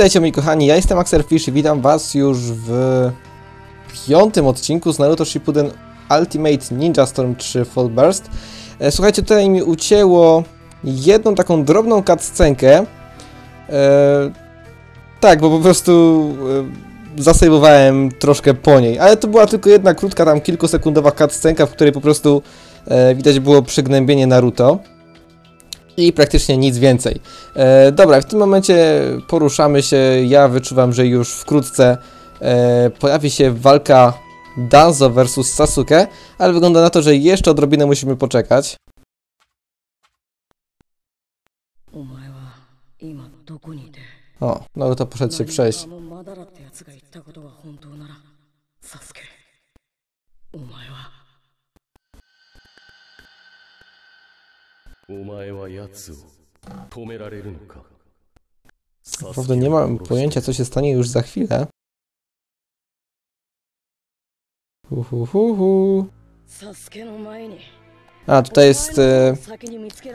Witajcie moi kochani, ja jestem Axelfish i witam was już w piątym odcinku z Naruto Shippuden Ultimate Ninja Storm 3 Fall Burst. E, Słuchajcie, tutaj mi ucięło jedną taką drobną cutscenkę. E, tak, bo po prostu e, zasejwowałem troszkę po niej, ale to była tylko jedna krótka, tam kilkusekundowa cutscenka, w której po prostu e, widać było przygnębienie Naruto i praktycznie nic więcej. E, dobra, w tym momencie poruszamy się, ja wyczuwam, że już wkrótce e, pojawi się walka Danzo versus Sasuke, ale wygląda na to, że jeszcze odrobinę musimy poczekać. O, no to poszedł się przejść. お前お前は奴を止められるのか Naprawdę nie mam pojęcia, co się stanie już za chwilę. Hu, hu, hu, hu. サスケの前に A, tutaj jest e,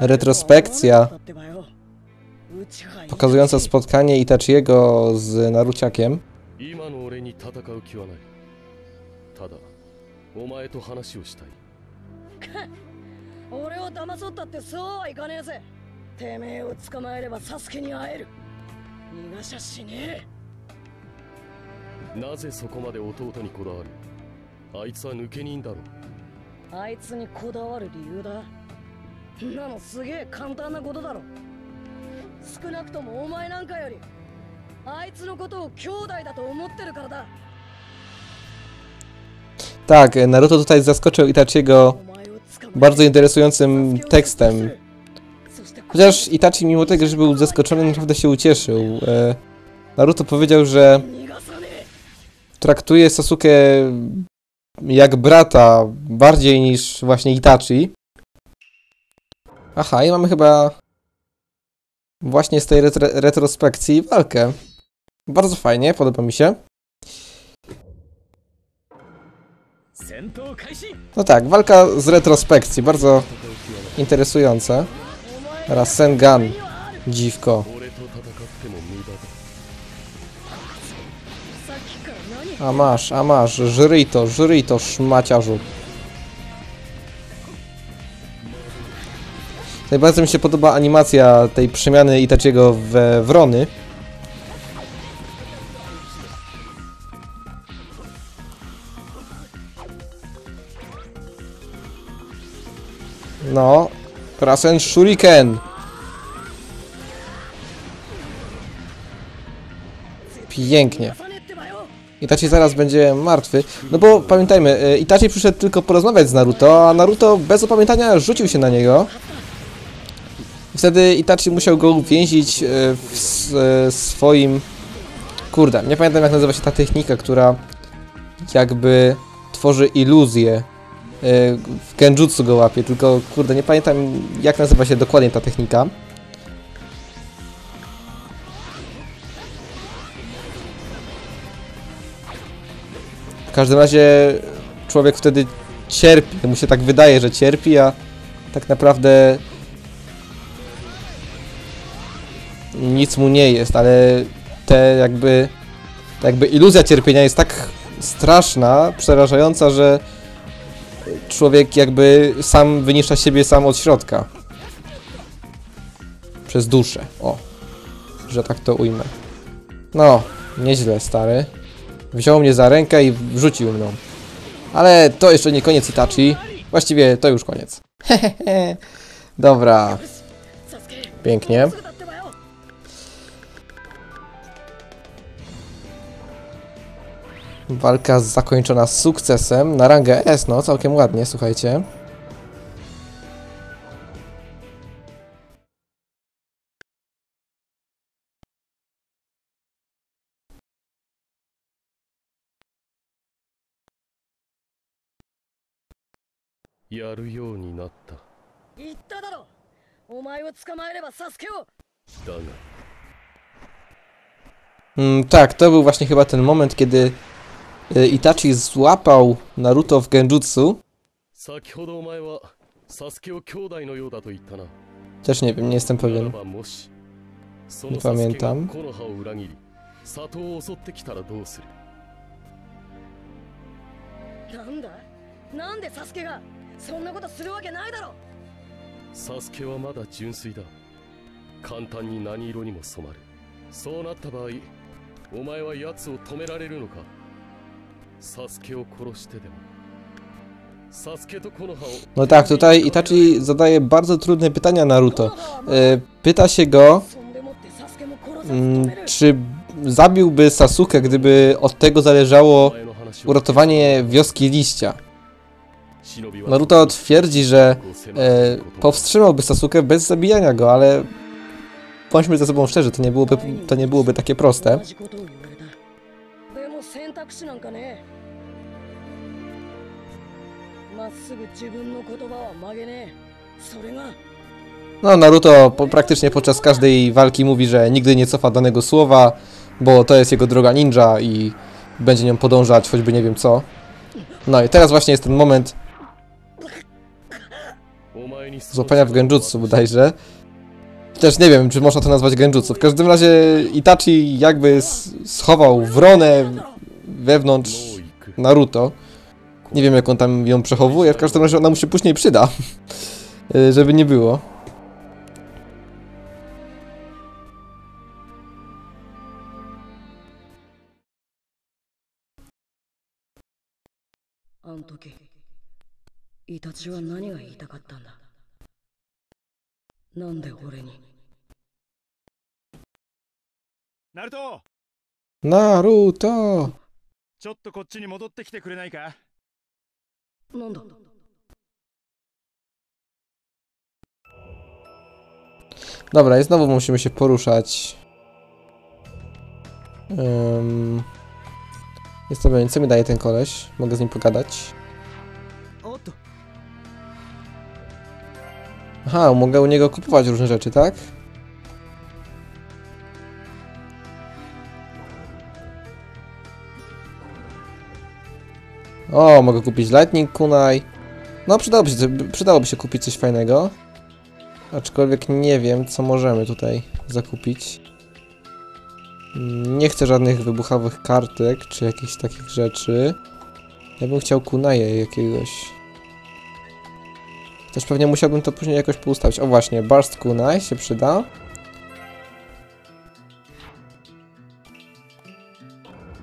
retrospekcja pokazująca spotkanie Itachiego z Naruciakiem. 俺を騙そうったってそうはいかねえぜ。てめえを捕まえればサスケに会える。逃がしゃしねなぜそこまで弟にこだわる？あいつは抜け人だろ。えあいつにこだわる理由だ。んなのすげえ簡単なことだろ。少なくともお前なんかよりあいつのことを兄弟だと思ってるからだ。Tak, e, Naruto tutaj zaskoczył Itachiego bardzo interesującym tekstem. Chociaż Itachi, mimo tego, że był zaskoczony, naprawdę się ucieszył. E, Naruto powiedział, że traktuje Sasuke jak brata, bardziej niż właśnie Itachi. Aha, i mamy chyba właśnie z tej retro retrospekcji walkę. Bardzo fajnie, podoba mi się. No tak, walka z retrospekcji, bardzo interesująca. Rasengan, dziwko. A masz, a masz, żryj to, żryj to, szmaciarzu. Najbardziej mi się podoba animacja tej przemiany Itachiego w Wrony. No. Rasen Shuriken. Pięknie. Itachi zaraz będzie martwy. No bo pamiętajmy, y, Itachi przyszedł tylko porozmawiać z Naruto, a Naruto bez opamiętania rzucił się na niego. I wtedy Itachi musiał go uwięzić y, w y, swoim... Kurde, nie pamiętam jak nazywa się ta technika, która jakby tworzy iluzję w genjutsu go łapie, tylko kurde, nie pamiętam jak nazywa się dokładnie ta technika. W każdym razie człowiek wtedy cierpi, mu się tak wydaje, że cierpi, a tak naprawdę nic mu nie jest, ale te jakby, ta jakby iluzja cierpienia jest tak straszna, przerażająca, że człowiek jakby sam wyniszcza siebie sam od środka. Przez duszę, o. Że tak to ujmę. No, nieźle, stary. Wziął mnie za rękę i wrzucił mną. Ale to jeszcze nie koniec Itachi. Właściwie to już koniec. Hehehe, Dobra. Pięknie. Walka zakończona sukcesem. Na rangę S, no całkiem ładnie, słuchajcie. Mm, tak, to był właśnie chyba ten moment, kiedy Itachi złapał Naruto w genjutsu. 先ほどお前はサスケを兄弟のようだと言ったな Też nie wiem, nie jestem なら pewien. ばもし その Nie サスケが pamiętam. 木の葉を裏切り里を襲ってきたらどうするなんだなんでサスケがそんなことするわけないだろサスケはまだ純粋だ簡単に何色にも染まるそうなった場合お前は奴を止められるのか no tak, tutaj Itachi zadaje bardzo trudne pytania Naruto. E, pyta się go, mm, czy zabiłby Sasuke, gdyby od tego zależało uratowanie wioski liścia. Naruto twierdzi, że e, powstrzymałby Sasuke bez zabijania go, ale bądźmy ze sobą szczerzy, to nie byłoby, to nie byłoby takie proste. も選択肢なんかねまっすぐ自分の言葉は曲げねえそれが No, Naruto po, praktycznie podczas każdej walki mówi, że nigdy nie cofa danego słowa, bo to jest jego droga ninja i będzie nią podążać, choćby nie wiem co. No i teraz właśnie jest ten moment お前に złapania w genjutsu bodajże. Też nie wiem, czy można to nazwać genjutsu. W każdym razie Itachi jakby s- schował wronę wewnątrz Naruto. Nie wiem, jak on tam ją przechowuje, w każdym razie ona mu się później przyda. E, żeby nie było. Naruto! Naruto! ちょっとこっちに戻ってきてくれないかなんだ Dobra, i znowu musimy się poruszać. Um, jest to pewnie, co mi daje ten koleś? Mogę z nim pogadać? おっと Aha, mogę u niego kupować różne rzeczy, tak? O, mogę kupić Lightning Kunai. No, przydałoby się, przydałoby się kupić coś fajnego. Aczkolwiek nie wiem, co możemy tutaj zakupić. Mm, Nie chcę żadnych wybuchowych kartek, czy jakichś takich rzeczy. Ja bym chciał kunaje jakiegoś. Też pewnie musiałbym to później jakoś poustawić. O właśnie, Burst Kunai się przyda.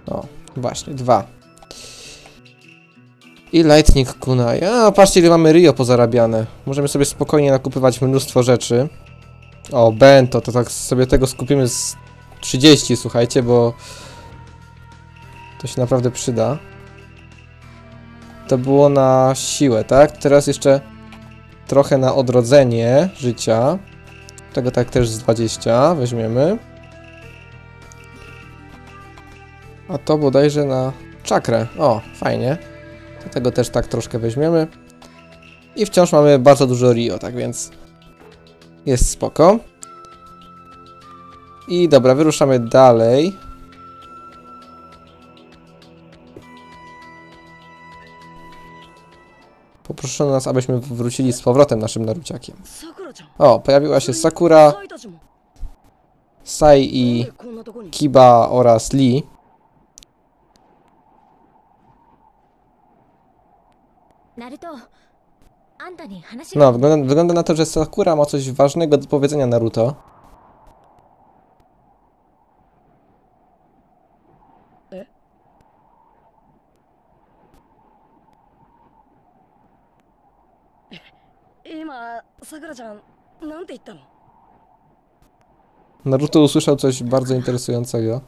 O, właśnie, dwa. I Lightning Kunai. A, patrzcie ile mamy Rio pozarabiane. Możemy sobie spokojnie nakupywać mnóstwo rzeczy. O, Bento, to tak sobie tego skupimy z 30, słuchajcie, bo to się naprawdę przyda. To było na siłę, tak? Teraz jeszcze trochę na odrodzenie życia. Tego tak też z 20 weźmiemy. A to bodajże na czakrę. O, fajnie to tego też tak troszkę weźmiemy. I wciąż mamy bardzo dużo Rio, tak więc jest spoko. I dobra, wyruszamy dalej. Poproszono nas, abyśmy wrócili z powrotem naszym Naruciakiem. O, pojawiła się Sakura, Sai i Kiba oraz Lee. No, wygląda, wygląda, na to, że Sakura ma coś ważnego do powiedzenia Naruto. Naruto usłyszał coś bardzo interesującego.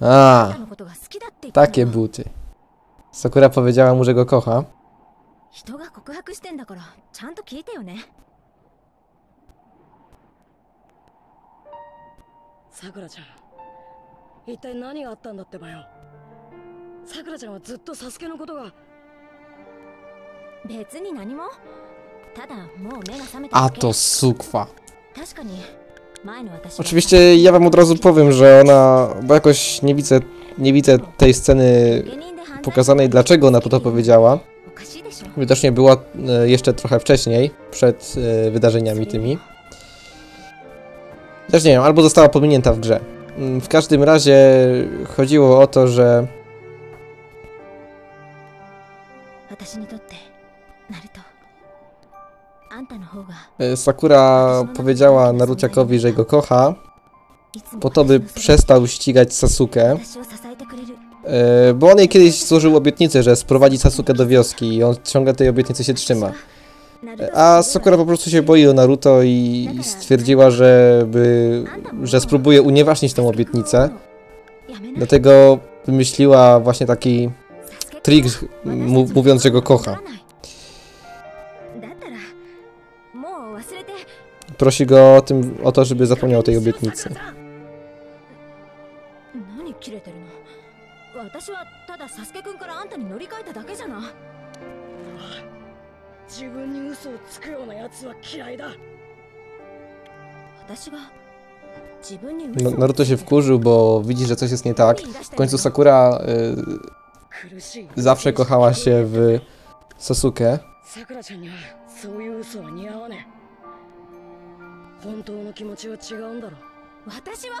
A, takie buty. Sakura powiedziała mu, że go kocha. 人が告白してんだからちゃんと聞いてよねさくらちゃん一体何があったんだってばよさくらちゃんはずっとサスケのことが別に何もただもう目が覚め A ただけ to sukwa. 確かに前の私は Oczywiście ja wam od razu powiem, że ona, bo jakoś nie widzę, nie widzę tej sceny 下人で犯罪 pokazanej, dlaczego ona to powiedziała. Widocznie była e, jeszcze trochę wcześniej, przed e, wydarzeniami tymi. Też nie wiem, albo została pominięta w grze. Mm, w każdym razie chodziło o to, że... E, Sakura powiedziała Naruciakowi, że go kocha, po to by przestał ścigać Sasuke, E, bo on jej kiedyś złożył obietnicę, że sprowadzi Sasuke do wioski i on ciągle tej obietnicy się trzyma. A Sakura po prostu się boi o Naruto i stwierdziła, że, by, że spróbuje unieważnić tą obietnicę. Dlatego wymyśliła właśnie taki trik, mówiąc, że go kocha. Prosi go o, tym, o to, żeby zapomniał tej obietnicy. 私はただサスくんからあんたに乗り換えただけじゃな自分に嘘をつくようなやは嫌いだ私は自分くようなやつは嫌ういだ嘘は嫌いだ私は自分に嘘ををつうなだ私う私は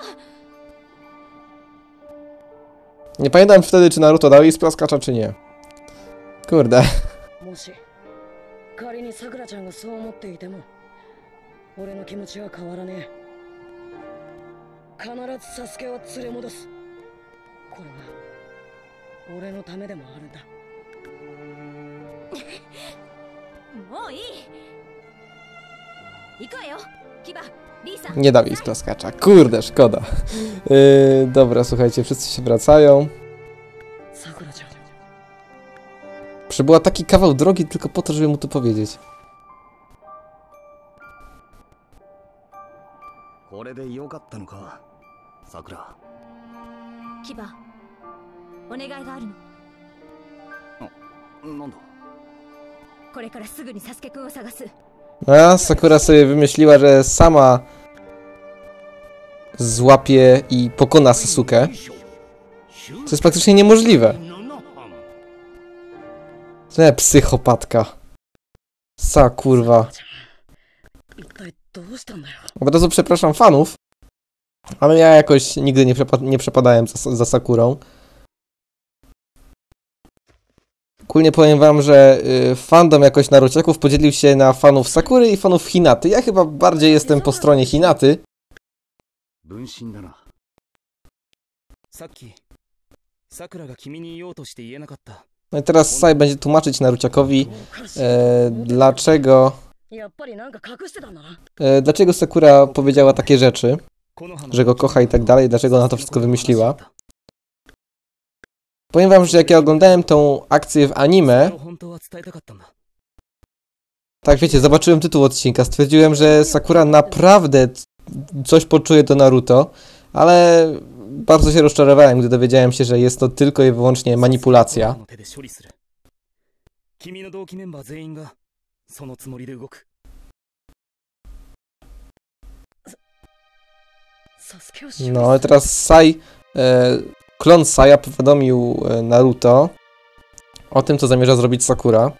Nie pamiętam wtedy, czy Naruto dał jej splaskacza, czy nie. Kurde. もし仮にさくらちゃんがそう思っていても俺の気持ちは変わらねえ必ずサスケを連れ戻すこれは俺のためでもあるんだもういい行くわよ Nie dał jej splaskacza. Kurde, szkoda. Yy, dobra, słuchajcie, wszyscy się wracają. さくらちゃん Przybyła taki kawał drogi tylko po to, żeby mu to powiedzieć. これでよかったのかさくらキバお願いがあるのなんだこれからすぐにサスケくんを探す no, Sakura sobie wymyśliła, że sama złapie i pokona Sasuke. Co jest praktycznie niemożliwe. Te psychopatka. Sa kurwa. Od razu przepraszam fanów, ale ja jakoś nigdy nie, przepad nie przepadałem za, za Sakurą. Ogólnie powiem wam, że y, fandom jakoś naruciaków podzielił się na fanów Sakury i fanów Hinaty. Ja chyba bardziej jestem po stronie Hinaty. No i teraz Sai będzie tłumaczyć Naruciakowi, e, dlaczego... E, dlaczego Sakura powiedziała takie rzeczy, że go kocha i tak dalej, dlaczego ona to wszystko wymyśliła. Powiem wam, że jak ja oglądałem tą akcję w anime, tak wiecie, zobaczyłem tytuł odcinka, stwierdziłem, że Sakura naprawdę coś poczuje do Naruto, ale bardzo się rozczarowałem, gdy dowiedziałem się, że jest to tylko i wyłącznie manipulacja. No, ale teraz Sai e, Klon Saya powiadomił Naruto o tym, co zamierza zrobić Sakura.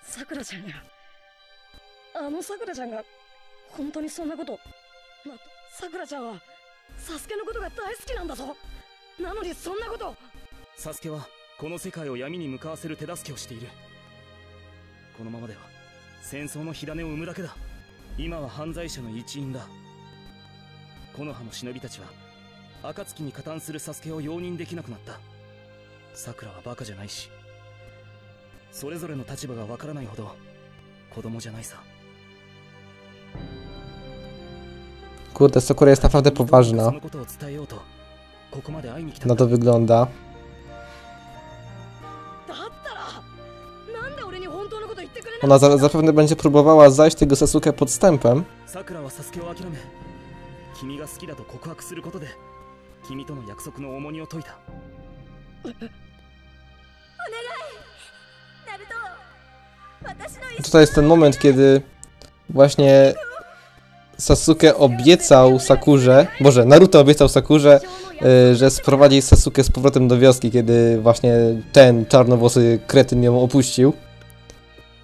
Sasuke はこの世界を闇に向かわせる手助けをしているこのままでは戦争の火種を生むだけだ今は犯罪者の一員だ木の葉の忍びたちは暁に加担するサスケを容認できなくなった桜はバカじゃないしそれぞれの立場がわからないほど子供じゃないさ Kurde, Sakura jest naprawdę そ poważna. のことを伝えようとここまで会いに来たん Na だ to wygląda. だったらなんで俺に本当のこと言ってくれない Ona za zapewne będzie próbowała zajść tego Sasuke podstępem. さくらはサスケを諦め君が好きだと告白することで君との約束の重荷を解いたナルト私の Tutaj jest ten moment, kiedy właśnie Sasuke obiecał Sakurze, Boże, Naruto obiecał Sakurze, y, że sprowadzi Sasuke z powrotem do wioski, kiedy właśnie ten czarnowłosy kretyn ją opuścił,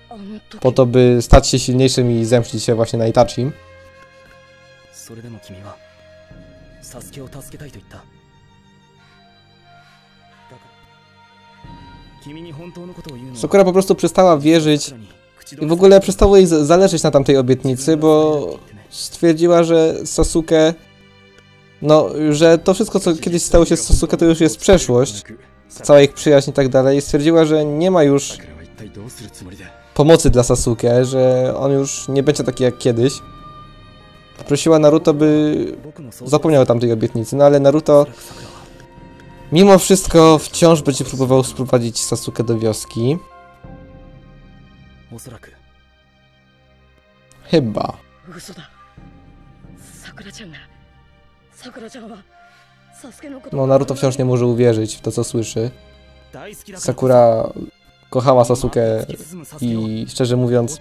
あの時 po to, by stać się silniejszym i zemścić się właśnie na Itachim. それでも君は サスケを助けたいと言っただから君に本当のことを言うのは Sakura po prostu przestała wierzyć 桜に口 i 止め w ogóle przestało jej z- zależeć na tamtej obietnicy, bo stwierdziła, że Sasuke... No, że to wszystko, co kiedyś stało się z Sasuke, to już jest przeszłość. Cała ich przyjaźń i tak dalej. I stwierdziła, że nie ma już 桜は一体どうするつもりだ pomocy dla Sasuke, że on już nie będzie taki jak kiedyś. Prosiła Naruto, by zapomniał tamtej obietnicy, no ale Naruto mimo wszystko wciąż będzie próbował sprowadzić Sasuke do wioski. Chyba. No, Naruto wciąż nie może uwierzyć w to, co słyszy. Sakura kochała Sasuke i szczerze mówiąc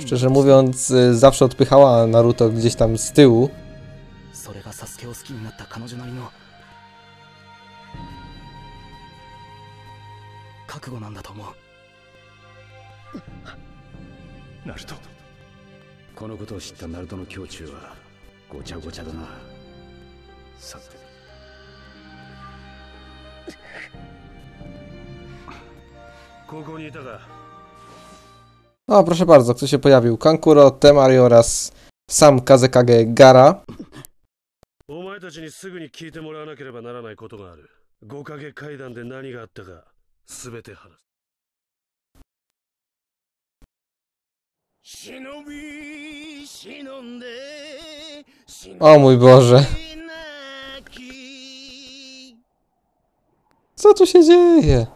Szczerze mówiąc, zawsze odpychała Naruto gdzieś tam z tyłu. このことを知ったナルトの胸中はごちゃごちゃだな。さて、O, proszę bardzo, kto się pojawił? Kankuro, Temari oraz sam Kazekage Gara. お前たちにすぐに聞いてもらわなければならないことがある五影階段で何があったか全て話す忍び忍んで O mój Boże, co tu się dzieje?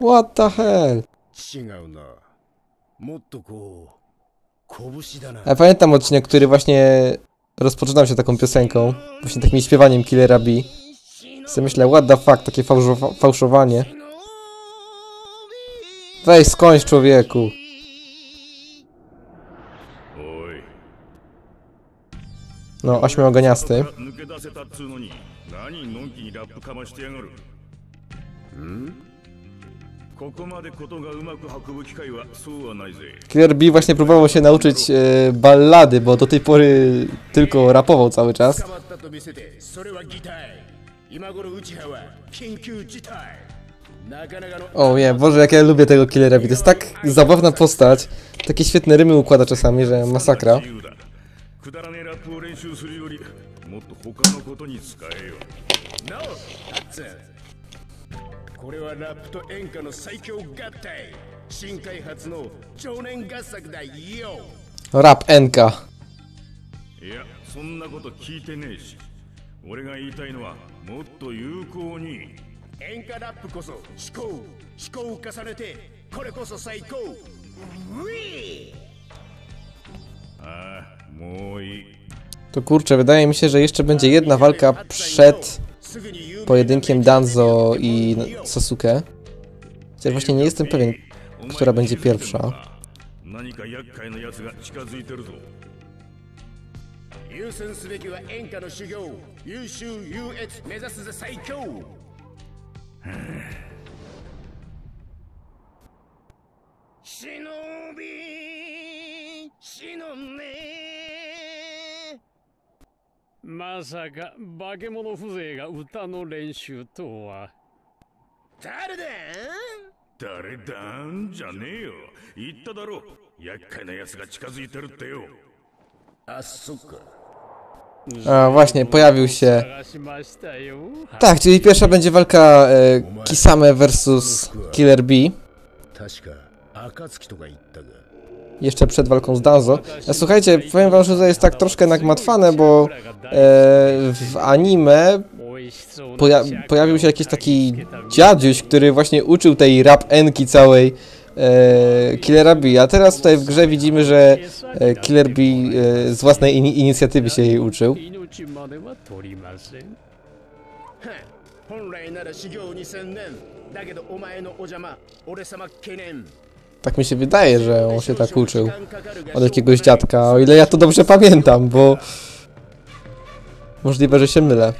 What the hell? Ja pamiętam odcinek, który właśnie rozpoczynał się taką piosenką. Właśnie takim śpiewaniem Killera B. Sobie myślę, what the fuck, takie fałszowanie. Weź skończ człowieku. No, ośmioganiasty. Hmm? Clear B właśnie próbował się nauczyć e, ballady, bo do tej pory tylko rapował cały czas. O nie, Boże, jak ja lubię tego Killera B. To jest tak zabawna postać. Takie świetne rymy układa czasami, że masakra. ことに使えよ No! タッツこれはラップと演歌の最強合体新開発の少年合作だよ Rap Enka. いやそんなこと聞いてねえし俺が言いたいのはもっと有効に演歌ラップこそ思考思考を重ねてこれこそ最高ウィーああもういい To kurczę, wydaje mi się, że jeszcze będzie jedna walka przed すぐに有名な pojedynkiem Danzo i Sasuke. Chociaż właśnie nie jestem pewien, która będzie pierwsza. 何かまさか化け物風情が歌の練習とは誰だ誰だんじゃねえよ言っただろ厄介な奴が近づいてるってよあそっか A właśnie, pojawił się. 探しましたよ Tak, czyli pierwsza będzie walka e, Kisame versus Killer B. jeszcze przed walką z Danzo. Słuchajcie, powiem wam, że to jest tak troszkę nagmatwane, bo e, w anime poja pojawił się jakiś taki dziadziuś, który właśnie uczył tej rap-enki całej e, Killera B, a teraz tutaj w grze widzimy, że e, Killer B e, z własnej in inicjatywy się jej uczył. Tak mi się wydaje, że on się tak uczył od jakiegoś dziadka, o ile ja to dobrze pamiętam, bo możliwe, że się mylę.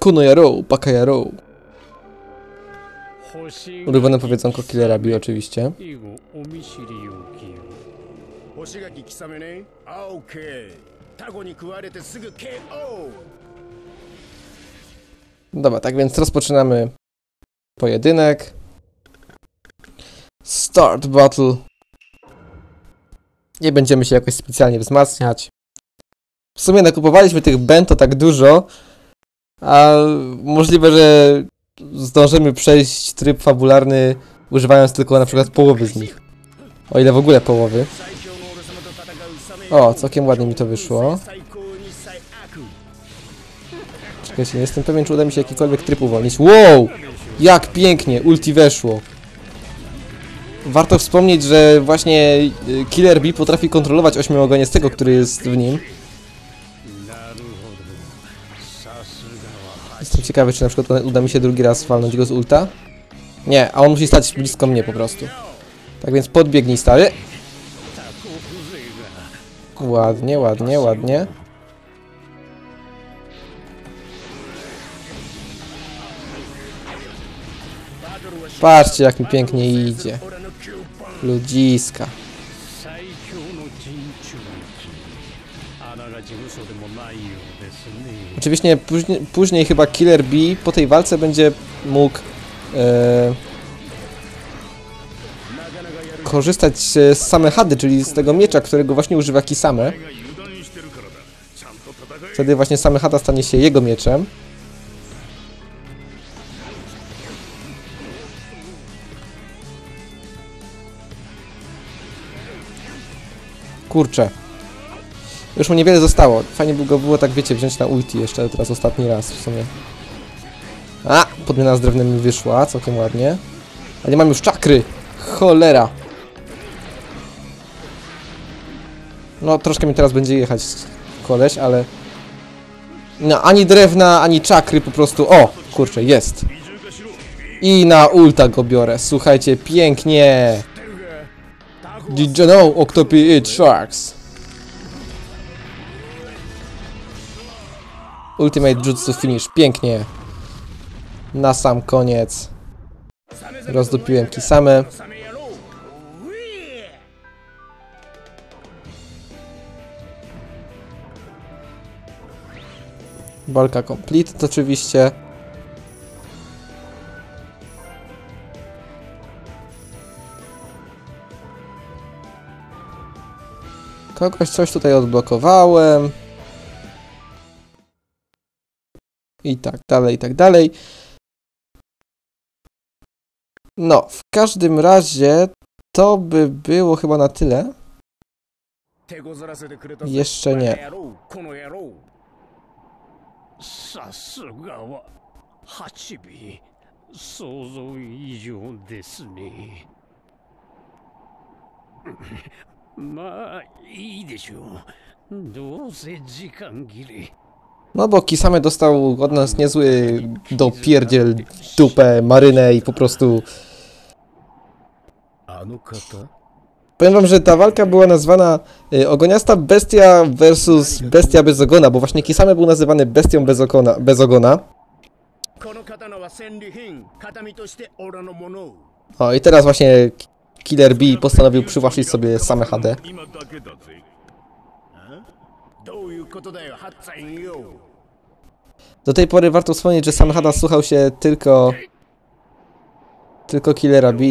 Kuno Yarou, Baka Yarou. Ulubione powiedzonko Killerabi oczywiście. Dobra, tak więc rozpoczynamy pojedynek. Start battle. Nie będziemy się jakoś specjalnie wzmacniać. W sumie nakupowaliśmy tych bento tak dużo, a możliwe, że zdążymy przejść tryb fabularny używając tylko na przykład połowy z nich. O ile w ogóle połowy. O, całkiem ładnie mi to wyszło. Czekajcie, nie jestem pewien, czy uda mi się jakikolwiek tryb uwolnić. Wow! Jak pięknie! Ulti weszło. Warto wspomnieć, że właśnie y, Killer Bee potrafi kontrolować ośmiogoniec tego, który jest w nim. Jestem ciekawy, czy na przykład uda mi się drugi raz walnąć go z ulta. Nie, a on musi stać blisko mnie po prostu. Tak więc podbiegnij, stary. Ładnie, ładnie, ładnie. Patrzcie, jak mi pięknie idzie. Ludziska. Oczywiście później, później chyba Killer B po tej walce będzie mógł e, korzystać z same hady, czyli z tego miecza, którego właśnie używa Kisame. Wtedy właśnie same hada stanie się jego mieczem. Kurczę, już mu niewiele zostało. Fajnie by go było tak, wiecie, wziąć na ulti jeszcze teraz ostatni raz w sumie. A! Podmiana z drewnem mi wyszła, całkiem ładnie. A nie mam już czakry! Cholera! No, troszkę mi teraz będzie jechać koleś, ale... No, ani drewna, ani czakry, po prostu... O! Kurczę, jest! I na ulta go biorę. Słuchajcie, pięknie! Did you know Octopi eat sharks? Ultimate Jutsu Finish, pięknie. Na sam koniec rozdupiłem Kisame. Walka complete oczywiście. Kogoś coś tutaj odblokowałem. I tak dalej, i tak dalej. No, w każdym razie to by było chyba na tyle. 手こずらせてくれたぜ Jeszcze nie. バカ野郎この野郎さすがは八尾想像以上ですねまあいいでしょうどうせ時間切れ no bo Kisame dostał od nas niezły dopierdziel, dupę, marynę i po prostu... Powiem wam, że ta walka była nazwana y, Ogoniasta Bestia versus Bestia bez ogona, bo właśnie Kisame był nazywany Bestią bez, okona, bez ogona. O i teraz właśnie Killer B postanowił przywłaszczyć sobie same HD. Do tej pory warto wspomnieć, że Samhada słuchał się tylko... Tylko Killera B.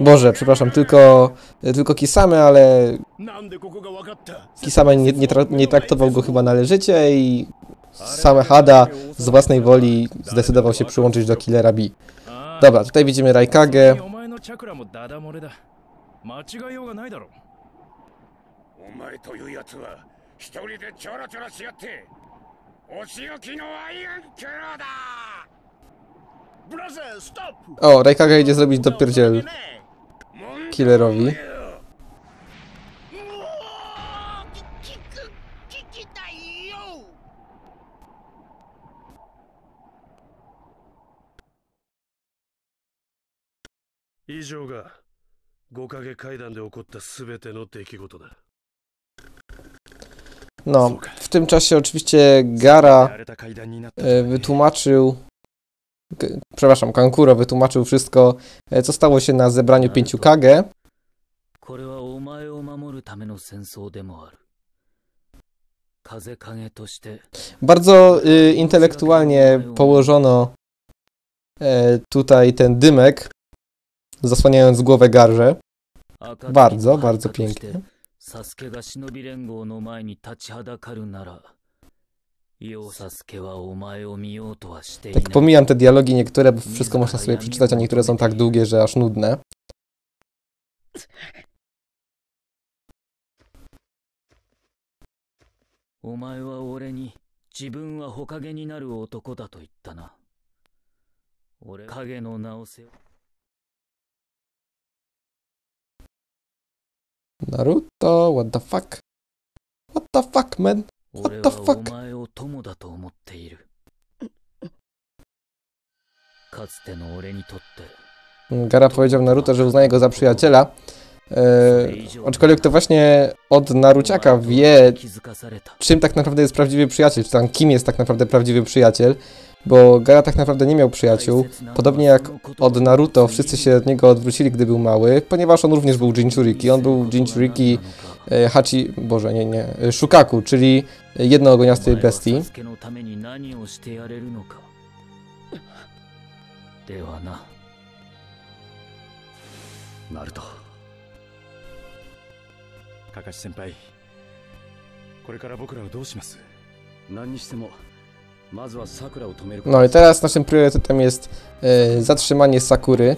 Boże, przepraszam, tylko... Tylko Kisame, ale... Kisame nie, nie, tra nie traktował go chyba należycie i... Same Hada z własnej woli zdecydował się przyłączyć do Killera B. Dobra, tutaj widzimy Raikage. お前というやつは一人でちょろちょろしやってお仕置きのアイアンキャラだ O, Rajkaga idzie zrobić dopierdziel killerowi. 以上が5影会談で起こった全ての出来事だ。No, w tym czasie oczywiście Gara e, wytłumaczył, przepraszam, Kankuro wytłumaczył wszystko, e, co stało się na zebraniu pięciu Kage. Bardzo y, intelektualnie położono y, tutaj ten dymek, zasłaniając głowę garze. Bardzo, bardzo pięknie. サスケが忍び連合の前に立ちはだかるなら、ようサスケはお前を見ようとはしていない。Tak pomijam te dialogi niektóre, bo wszystko można sobie przeczytać, a niektóre są tak długie, że aż nudne. お前は俺に自分は火影になる男だと言ったな。俺、影の名を背負 Naruto, what the fuck? What the fuck, man? 俺 the はお fuck? 前を友だと思っている。かつての俺にとって、 Gara powiedział Naruto, że uznaje go za przyjaciela. E, aczkolwiek to właśnie od Naruciaka wie, 気づかされた。 czym tak naprawdę jest prawdziwy przyjaciel, czy tam kim jest tak naprawdę prawdziwy przyjaciel, bo Gara tak naprawdę nie miał przyjaciół. Podobnie jak od Naruto, wszyscy się od niego odwrócili, gdy był mały, ponieważ on również był Jinchuriki. On był Jinchuriki e, Hachi, boże, nie, nie, e, Shukaku, czyli jednoogoniastej お前は bestii. サスケのために何をしてやれるのか。ではな。ナルト。カカシ先輩。これから僕らはどうします何にしても、 no i teraz naszym priorytetem jest e, zatrzymanie Sakury.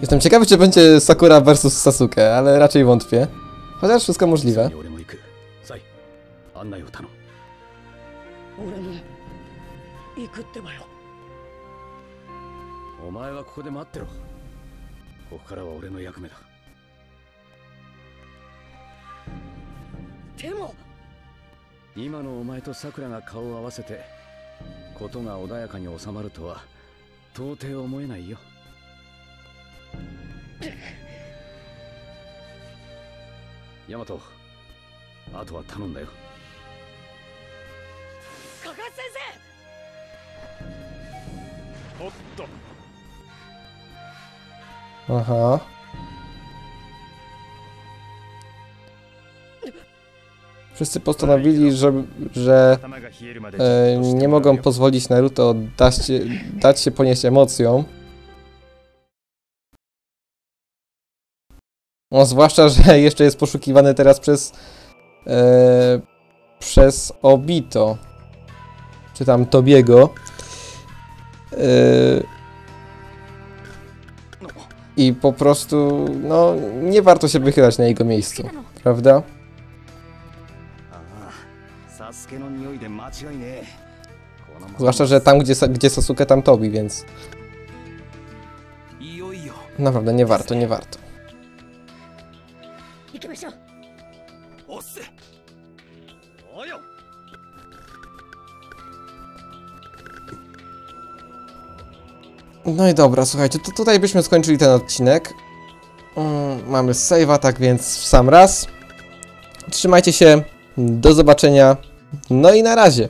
Jestem ciekawy, czy będzie Sakura versus Sasuke, ale raczej wątpię. Chociaż wszystko możliwe. 今のお前とさくらが顔を合わせてことが穏やかに収まるとは到底思えないよヤマトあとは頼んだよ加賀先生おっと Aham. Uh -huh. Wszyscy postanowili, że, że e, nie mogą pozwolić Naruto dać, dać się ponieść emocjom. No, zwłaszcza, że jeszcze jest poszukiwany teraz przez... E, przez Obito. Czy tam Tobiego. E, I po prostu, no, nie warto się wychylać na jego miejscu, prawda? ああサスケの匂いで間違いねえこのまま Zwłaszcza, że tam, gdzie, Sa- gdzie Sasuke, tam Tobi, więc いよいよ naprawdę nie warto, nie warto. 行きましょうおっせおよ No i dobra, słuchajcie, to tutaj byśmy skończyli ten odcinek. Mm, mamy save'a, tak więc w sam raz. Trzymajcie się, do zobaczenia, no i na razie.